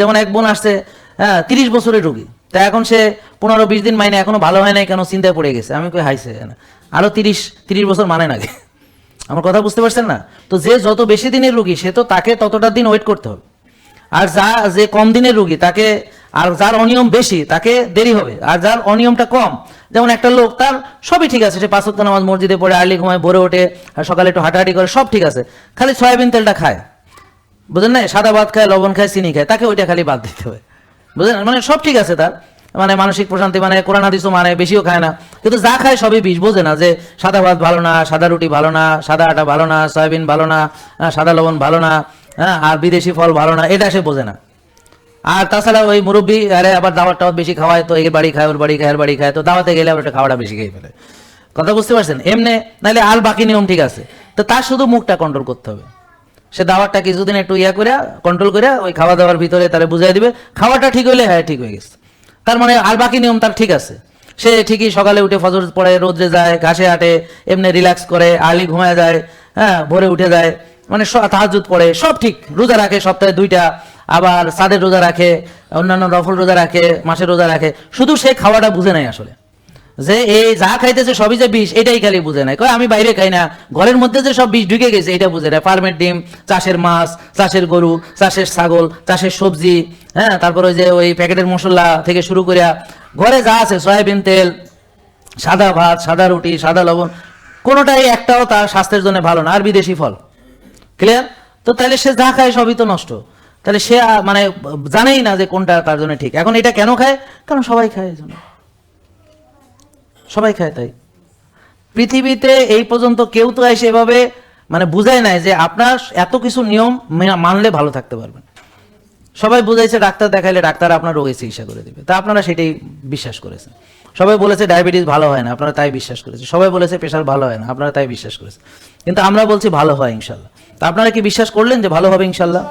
যেমন এক বোন আসছে হ্যাঁ তিরিশ বছরের রুগী, তা এখন সে পনেরো বিশ দিন মাইনে এখনও ভালো হয় নাই, কেন চিন্তায় পড়ে গেছে? আমি কই হাইছে আরও তিরিশ তিরিশ বছর মানে নাকি আমার কথা বুঝতে পারছেন না? তো যে যত বেশি দিনের রুগী, সে তো তাকে ততটা দিন ওয়েট করতে হবে। আর যা, যে কম দিনের রুগী, তাকে, আর যার অনিয়ম বেশি, তাকে দেরি হবে। আর যার অনিয়মটা কম, যেমন একটা লোক, তার সবই ঠিক আছে, সে পাঁচত্ব নামাজ মসজিদে পড়ে আর্লি ঘুমায়, ভোরে ওঠে, আর সকালে একটু হাঁটাহাঁটি করে, সব ঠিক আছে। খালি সয়াবিন তেলটা খায়। বুঝলেন না? সাদা ভাত খায়, লবণ খায়, চিনি খায়, তাকে ওইটা খালি বাদ দিতে হবে বুঝলেন? মানে সব ঠিক আছে তার। মানে মানসিক প্রশান্তি মানে কোরআন হাদিসও মানে বেশিও খায় না। কিন্তু যা খায় সবই বিষ, বোঝে না যে সাদা ভাত ভালো না, সাদা রুটি ভালো না, সাদা আটা ভালো না, সয়াবিন ভালো না সাদা লবণ ভালো না হ্যাঁ আর বিদেশি ফল ভালো না, এটা সে বোঝে না। আর তাছাড়া ওই মুরব্বী, আরে আবার দাওয়াত টাওয়াত বেশি খাওয়ায়, তো এর বাড়ি খায়, ওর বাড়ি খায় ওর বাড়ি খায়, তো দাওয়াতে গেলে আবার খাওয়াটা বেশি খেয়ে ফেলে। কথা বুঝতে পারছেন? এমনি নাহলে আর বাকি নিয়ম ঠিক আছে। তো তার শুধু মুখটা কন্ট্রোল করতে হবে। সে দাওয়াতটা কিছুদিন একটু ইয়া করে কন্ট্রোল করে ওই খাওয়া দাওয়ার ভিতরে তারা বুঝাই দিবে। খাওয়াটা ঠিক হইলে হ্যাঁ ঠিক হয়ে গেছে। তার মানে আর বাকি নিয়ম তার ঠিক আছে। সে ঠিকই সকালে উঠে ফজর পড়ে রোদ্রে যায়, ঘাসে হাঁটে, এমনি রিল্যাক্স করে আর্লি ঘুমায় যায় হ্যাঁ ভোরে উঠে যায় মানে তাহাজুদ পড়ে, সব ঠিক। রোজা রাখে সপ্তাহে দুইটা, আবার সাদের রোজা রাখে, অন্যান্য রফল রোজা রাখে, মাসের রোজা রাখে। শুধু সে খাওয়াটা বুঝে নাই আসলে। যে এই যা খাইতেছে সবই যে বিষ, এটাই খালি বুঝে নাই। কয়, আমি বাইরে খাই না। ঘরের মধ্যে যে সব বিষ ঢুকে গেছে, এটা বুঝে না ফার্মের ডিম, চাষের মাছ, চাষের গরু, চাষের ছাগল, চাষের সবজি হ্যাঁ তারপর ওই যে ওই প্যাকেটের মশলা থেকে শুরু করে ঘরে যা আছে, সয়াবিন তেল, সাদা ভাত, সাদা রুটি, সাদা লবণ, কোনোটাই একটাও তার স্বাস্থ্যের জন্য ভালো না, আর বিদেশি ফল। ক্লিয়ার তো তাহলে সে যা খায় সবই তো নষ্ট। তাহলে সে মানে জানেই না যে কোনটা তার জন্য ঠিক। এখন এটা কেন খায়? কারণ সবাই খায় এই জন্য। সবাই খায় তাই। পৃথিবীতে এই পর্যন্ত কেউ তো এসে এভাবে মানে বুঝায় নাই যে আপনার এত কিছু নিয়ম মানলে ভালো থাকতে পারবেন। সবাই বুঝাইছে, ডাক্তার দেখাইলে ডাক্তার আপনার রোগের চিকিৎসা করে দিবে। তা আপনারা সেটাই বিশ্বাস করেছেন। সবাই বলেছে, ডায়াবেটিস ভালো হয় না। আপনারা তাই বিশ্বাস করেছে সবাই বলেছে, প্রেশার ভালো হয় না। আপনারা তাই বিশ্বাস করেছেন। কিন্তু আমরা বলছি, ভালো হয় ইনশাল্লাহ। তা আপনারা কি বিশ্বাস করলেন যে ভালো হবে ইনশাল্লাহ?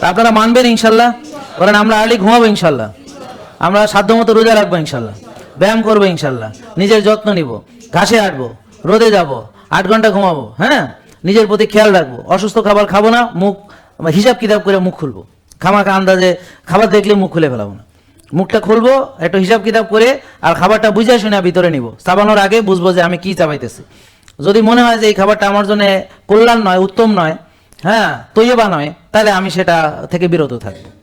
তা আপনারা মানবেন ইনশাল্লাহ? বলেন, আমরা আর্লি ঘুমাবো ইনশাল্লাহ। আমরা সাধ্যমতো রোজা রাখব ইনশাল্লাহ। ব্যায়াম করব ইনশাল্লাহ। নিজের যত্ন নিব। ঘাসে হাঁটবো, রোদে যাব, আট ঘণ্টা ঘুমাবো হ্যাঁ? নিজের প্রতি খেয়াল রাখব। অসুস্থ খাবার খাব না, মুখ, হিসাব কিতাব করে মুখ খুলবো। খামাখা আন্দাজে খাবার দেখলে মুখ খুলে ফেলাবো না। মুখটা খুলবো, একটু হিসাব কিতাব করে আর খাবারটা বুঝে শুনে ভিতরে নিব। চাবানোর আগে বুঝব যে আমি কি চাবাইতেছি। যদি মনে হয় যে এই খাবারটা আমার জন্য কল্যাণ নয়, উত্তম নয় হ্যাঁ তৈবা নয়, তাহলে আমি সেটা থেকে বিরত থাকব।